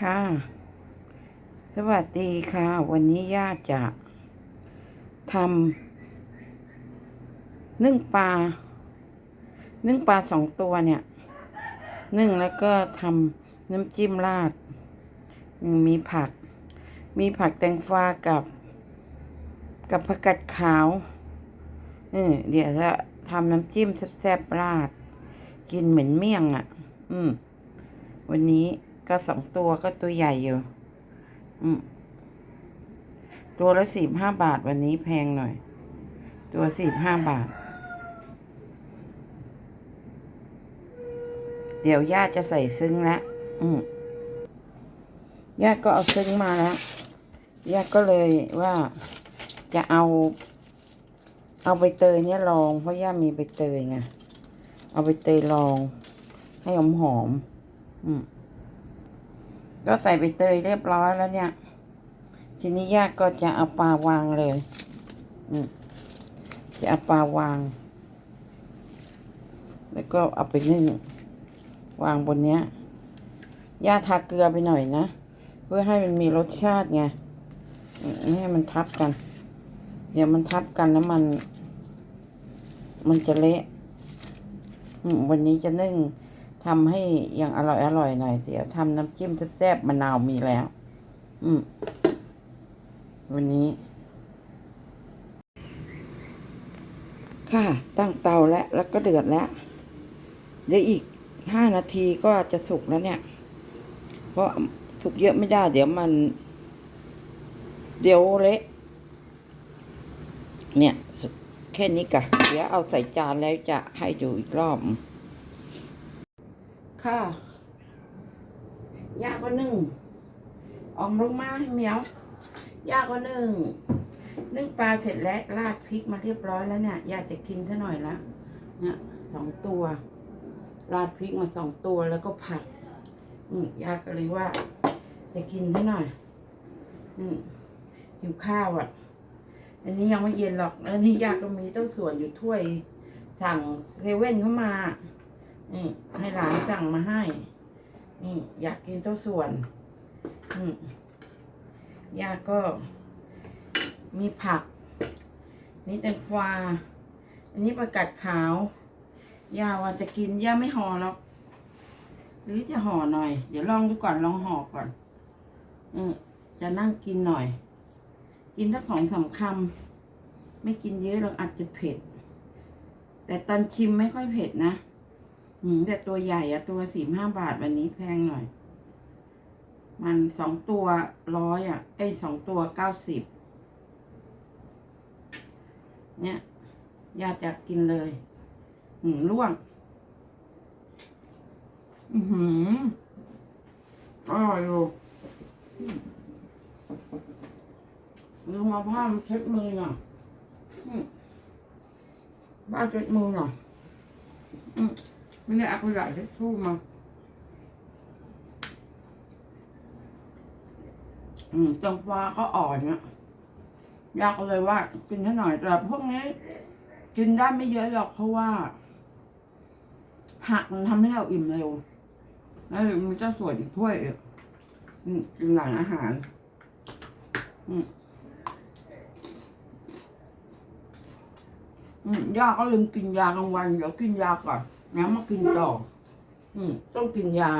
ค่ะ สวัสดีค่ะ วันนี้ย่าจะทำนึ่งปลา นึ่งปลาสองตัวเนี่ย นึ่งแล้วก็ทำน้ำจิ้มราด มีผัก มีผักแตงฟ้ากับ กับผักกัดขาวเออเดี๋ยวจะทำน้ำจิ้มแซ่บๆราด กินเหมือนเมี่ยงอะ อืม วันนี้ ก็สองตัวก็ตัวใหญ่อยู่ อืม ตัวละสี่ห้าบาทวันนี้แพงหน่อย ตัวสี่ห้าบาท เดี๋ยวย่าจะใส่ซึ้งแล้วอืมย่าก็เอาซึ้งมาแล้วย่าก็เลยว่าจะเอา เอาใบเตยเนี่ยลอง เพราะย่ามีใบเตยไง เอาใบเตยลอง ให้หอมหอม อืม ก็ใส่ใบเตยเรียบร้อยแล้วเนี่ย ทีนี้ย่าก็จะเอาปลาวางเลยอืมจะเอาปลาวาง แล้วก็เอาไปนึ่งวางบนเนี้ยย่าทาเกลือไปหน่อยนะ เพื่อให้มันมีรสชาติไงไม่ให้มันทับกัน เดี๋ยวมันทับกันแล้วมัน มันจะเละวันนี้จะนึ่ง ทำให้ย่างอร่อยอร่อยหน่อยเดี๋ยวทำน้ำจิ้มแซ่บๆมะนาวมีแล้ว อืม วันนี้ ค่ะ ตั้งเตาแล้วแล้วก็เดือดแล้ว เดี๋ยวอีกห้านาทีก็จะสุกแล้วเนี่ย เพราะสุกเยอะไม่ได้ เดี๋ยวมัน เดี๋ยวเละเนี่ย แค่นี้กะเดี๋ยวเอาใส่จานแล้วจะให้ดูอีกรอบ ค่ะย่าก็นึ่งออกลงมาให้เหมียวย่าก็นึ่งนึ่งปลาเสร็จแล้วราดพริกมาเรียบร้อยแล้วเนี่ย อย่าจะกินซะหน่อยละเนี่ยสองตัวราดพริกมาสองตัวแล้วก็ผัดอืมยาก็เลยว่า จะกินซะหน่อย อืมหิวข้าวอะ อันนี้ยังไม่เย็นหรอกแล้วนี่ย่าก็มีเต้าส่วนอยู่ถ้วย สั่งเซเว่นเข้ามา นี่ ให้หลานสั่งมาให้ นี่ อยากกินเต้าส่วนอืมยาก็มีผัก นี่แตงกวาอันนี้ประกาศขาว ยาว่าจะกินยาไม่ห่อหรอก หรือจะห่อหน่อย เดี๋ยวลองดูก่อนลองห่อก่อน อืมจะนั่งกินหน่อย กินสักสองสามคำไม่กินเยอะหรอกอาจจะเผ็ด แต่ตอนชิมไม่ค่อยเผ็ดนะ อืมแต่ตัวใหญ่อะตัวสี่ห้าบาทวันนี้แพงหน่อย มันสองตัวร้อยอะไอสองตัวเก้าสิบเนี่ยอยากจะกินเลย อืมล่วง อือหืออร่อยอยู่ลืมมาผ้าเช็ดมือหน่อยบ้าเช็ดมือหน่อย อืมไม่ได้เอากระดาษทิชชู่มาอืมจังฟ้าก็อ่อนเนี่ยยากเลยว่ากินแค่หน่อยแต่พวกนี้กินได้ไม่เยอะหรอกเพราะว่า ผักมันทำให้เราอิ่มเร็ว แล้วมีเจ้าสวนอีกถ้วยอีกอืมกินหลังอาหารอืมอืมย่าก็ลืมกินยากลางวันเดี๋ยวกินยาก่อน แล้วมากินต่อ อืม ต้องกินยา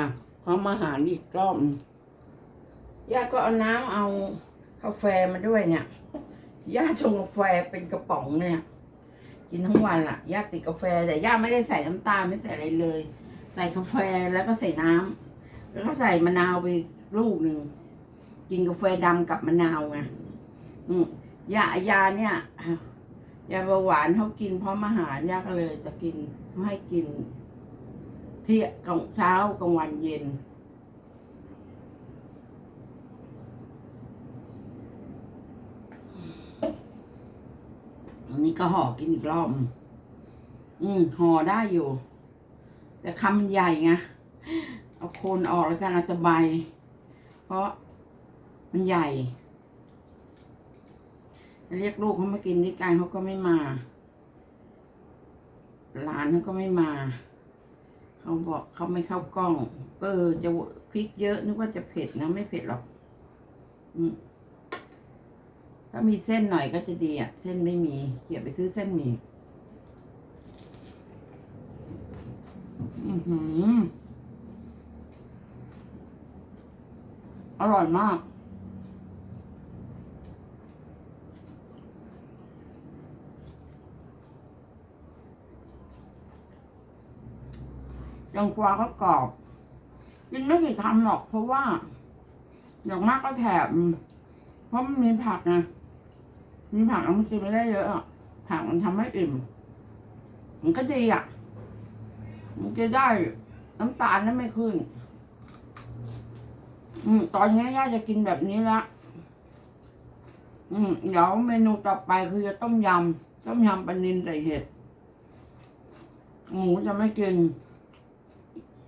พร้อมอาหารอีกรอบย่าก็เอาน้ำเอากาแฟมาด้วยเนี่ยย่าชงกาแฟเป็นกระป๋องเนี่ย กินทั้งวันล่ะย่าติดกาแฟแต่ย่าไม่ได้ใส่น้ำตาลไม่ใส่อะไรเลย ใส่กาแฟแล้วก็ใส่น้ำแล้วก็ใส่มะนาวไปลูกหนึ่งกินกาแฟดำกับมะนาวไงอืมยายาเนี่ยยาเบาหวานเขากินพร้อมอาหารย่าก็เลยจะกิน ให้กิน เที่ยงเช้ากลางวันเย็น อันนี้ก็ห่อกินอีกรอบ อืมห่อได้อยู่ แต่คำมันใหญ่ไง เอาโคนออกแล้วกันเอาตะใบเพราะมันใหญ่ เรียกลูกเขามากินด้วยกันเขาก็ไม่มา หลานเขาก็ไม่มา เขาบอกเขาไม่เข้ากล้อง เออ จะพริกเยอะนึกว่าจะเผ็ดนะไม่เผ็ดหรอกอถ้ามีเส้นหน่อยก็จะดีอะ เส้นไม่มี เกี่ยบไปซื้อเส้นหมี่อือหืออร่อยมาก ยังกวาก็กรอบกินไม่กี่คำหรอกเพราะว่า อย่างมากก็แถบเพราะมันมีผักไงมีผักแล้วมันกินไม่ได้เยอะอะผักมันทำให้อิ่ม มันก็ดีอะ มันจะได้น้ำตาลนั้นไม่ขึ้น อืมตอนนี้ย่าจะกินแบบนี้ละอืมเดี๋ยวเมนูต่อไปคือจะต้มยำต้มยำปลานิลใส่เห็ดหมูจะไม่กิน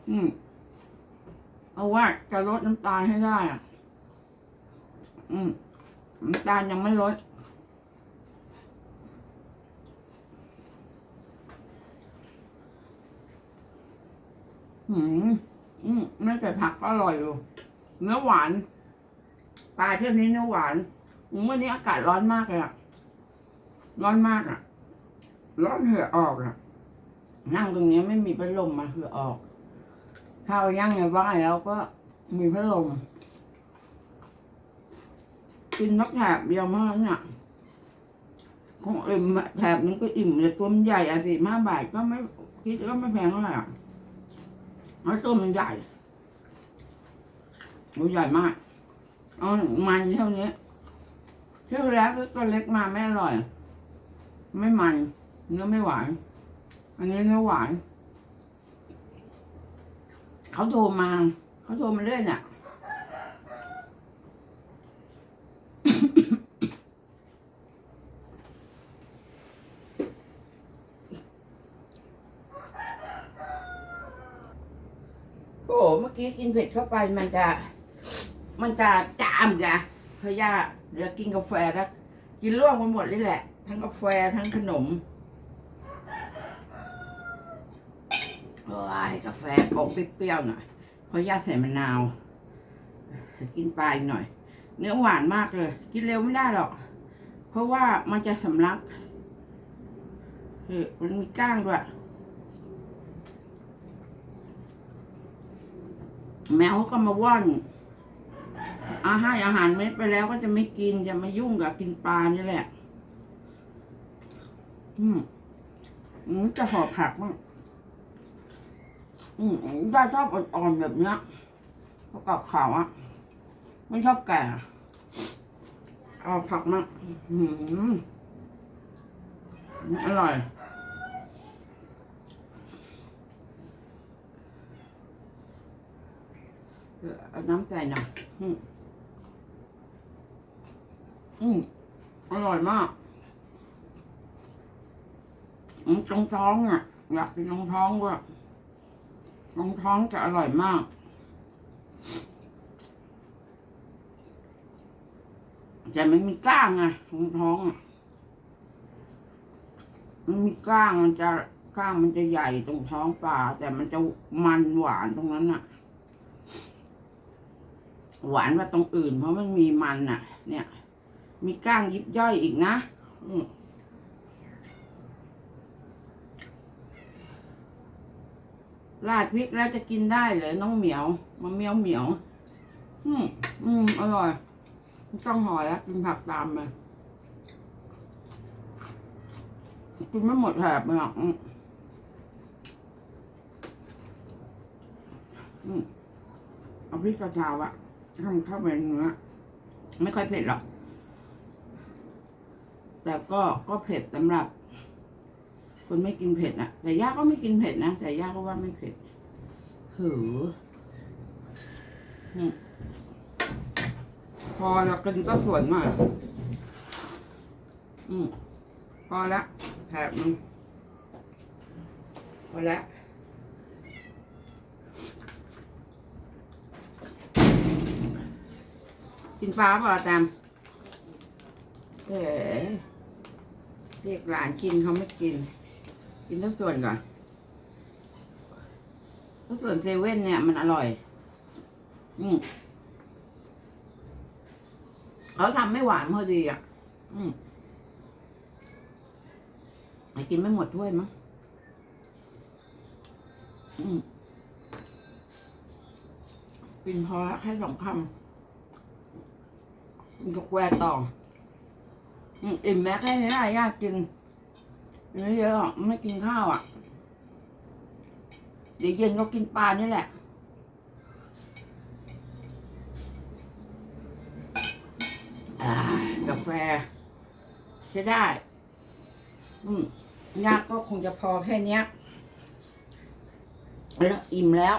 อืม เอาว่าจะลดน้ำตาลให้ได้อะ อืม น้ำตาลยังไม่ลด อืม อืม ไม่ใส่ผักก็อร่อยอยู่ เนื้อหวาน ปลาเที่ยวนี้เนื้อหวานอืมวันนี้อากาศร้อนมากเลยอะ ร้อนมากอะ ร้อนเหือออกอะ นั่งตรงนี้ไม่มีพัดลมมาเหือออก ข้าวย่างในบ้านแล้วก็มีพัดลมกินนักแถบเดียวมากเนี่ยของอิ่มแถบนึงก็อิ่มแต่ตัวมันใหญ่อะสี่ห้าบาทก็ไม่คิดก็ไม่แพงเท่าไหร่อะแล้วตัวมันใหญ่ตัวใหญ่มากเอามันเท่านี้เที่ยวแล้วก็ตัวเล็กมาไม่อร่อย ไม่มัน เนื้อไม่หวาน อันนี้เนื้อหวาน เขาโทรมาเขาโทรมาเรื่อยเนี่ยโอ้เมื่อกี้กินเผ็ดเข้าไปมันจะ มันจะจามจ้ะพะยาเดี๋ยวกินกาแฟแล้ว กินร่วมกันหมดเลยแหละ ทั้งกาแฟทั้งขนม โอ้ยกาแฟออกเปรี้ยวๆหน่อย เพราะย่าใส่มะนาว กินปลาอีกหน่อย เนื้อหวานมากเลย กินเร็วไม่ได้หรอก เพราะว่ามันจะสำลักเออมันมีก้างด้วย แมวก็มาว่อนอาให้อาหารเม็ดไปแล้วก็จะไม่กินจะมายุ่งกับกินปลานี่แหละ อืมอืมจะห่อผักบ้าง อืมได้ชอบอ่อนๆแบบเนี้ยประกอบข่าวอะไม่ชอบแก่ เอาผักมาอืมอร่อยเออเอาน้ำใส่หน่อยอืมอืมอร่อยมากอืมตรงท้องอะ อยากกินตรงท้องด้วย ตรงท้องจะอร่อยมาก แต่มันมีก้างไงตรงท้องมันมีก้างมันจะก้างมันจะใหญ่ตรงท้องปลาแต่มันจะมันหวานตรงนั้นอะหวานกว่าตรงอื่น เพราะมันมีมันอะเนี่ย มีก้างยิบย่อยอีกนะอืม ราดพริกแล้วจะกินได้เหรอน้องเหมียวมาเหมียวเหมียว อืมอืมอร่อยต้องห่อแล้วกินผักตามมากินไม่หมดแถบเลยอะอืมเอาพริกกระเช้าอะทำข้าไปเนื้อไม่ค่อยเผ็ดหรอก แต่ก็ก็เผ็ดสำหรับ คนไม่กินเผ็ดนะแต่ย่าก็ไม่กินเผ็ดนะแต่ย่าก็ว่าไม่เผ็ดหืออืมพอแล้วกินก็ส่วนมากอืมพอละแถบมันพอละกินปลาเปล่าตามเอ๋เรียกหลานกินเขาไม่กิน กินทุกส่วนก่อนทุกส่วนเซเว่นเนี่ยมันอร่อย อืมเขาทำไม่หวานพอดีอะ อืมไอ้กินไม่หมดถ้วยมั้งอืมกินพอละแค่สองคำกินกแควต่ออืมอิ่มแม้แค่นี้นะยาก กินเยอะๆอะไม่กินข้าวอะ เดี๋ยวเย็นก็กินปลานี่แหละกาแฟใช้ได้ อืมยากก็คงจะพอแค่นี้แล้วอิ่มแล้ว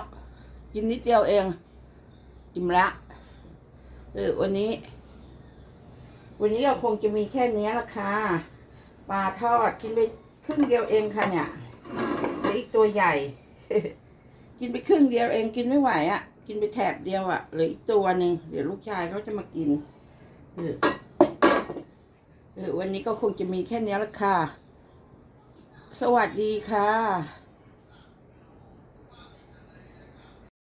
กินนิดเดียวเอง อิ่มแล้วเออวันนี้ วันนี้ก็คงจะมีแค่นี้ละค่ะปลาทอดกินไป ครึ่งเดียวเองค่ะเนี่ยเหลืออีกตัวใหญ่ กินไปครึ่งเดียวเองกินไม่ไหวอะ่ะ กินไปแถบเดียวอะ่ะเหลืออีกตัวหนึ่งเดี๋ยวลูกชายเขาจะมากินเออวันนี้ก็คงจะมีแค่นี้ละค่ะ สวัสดีค่ะ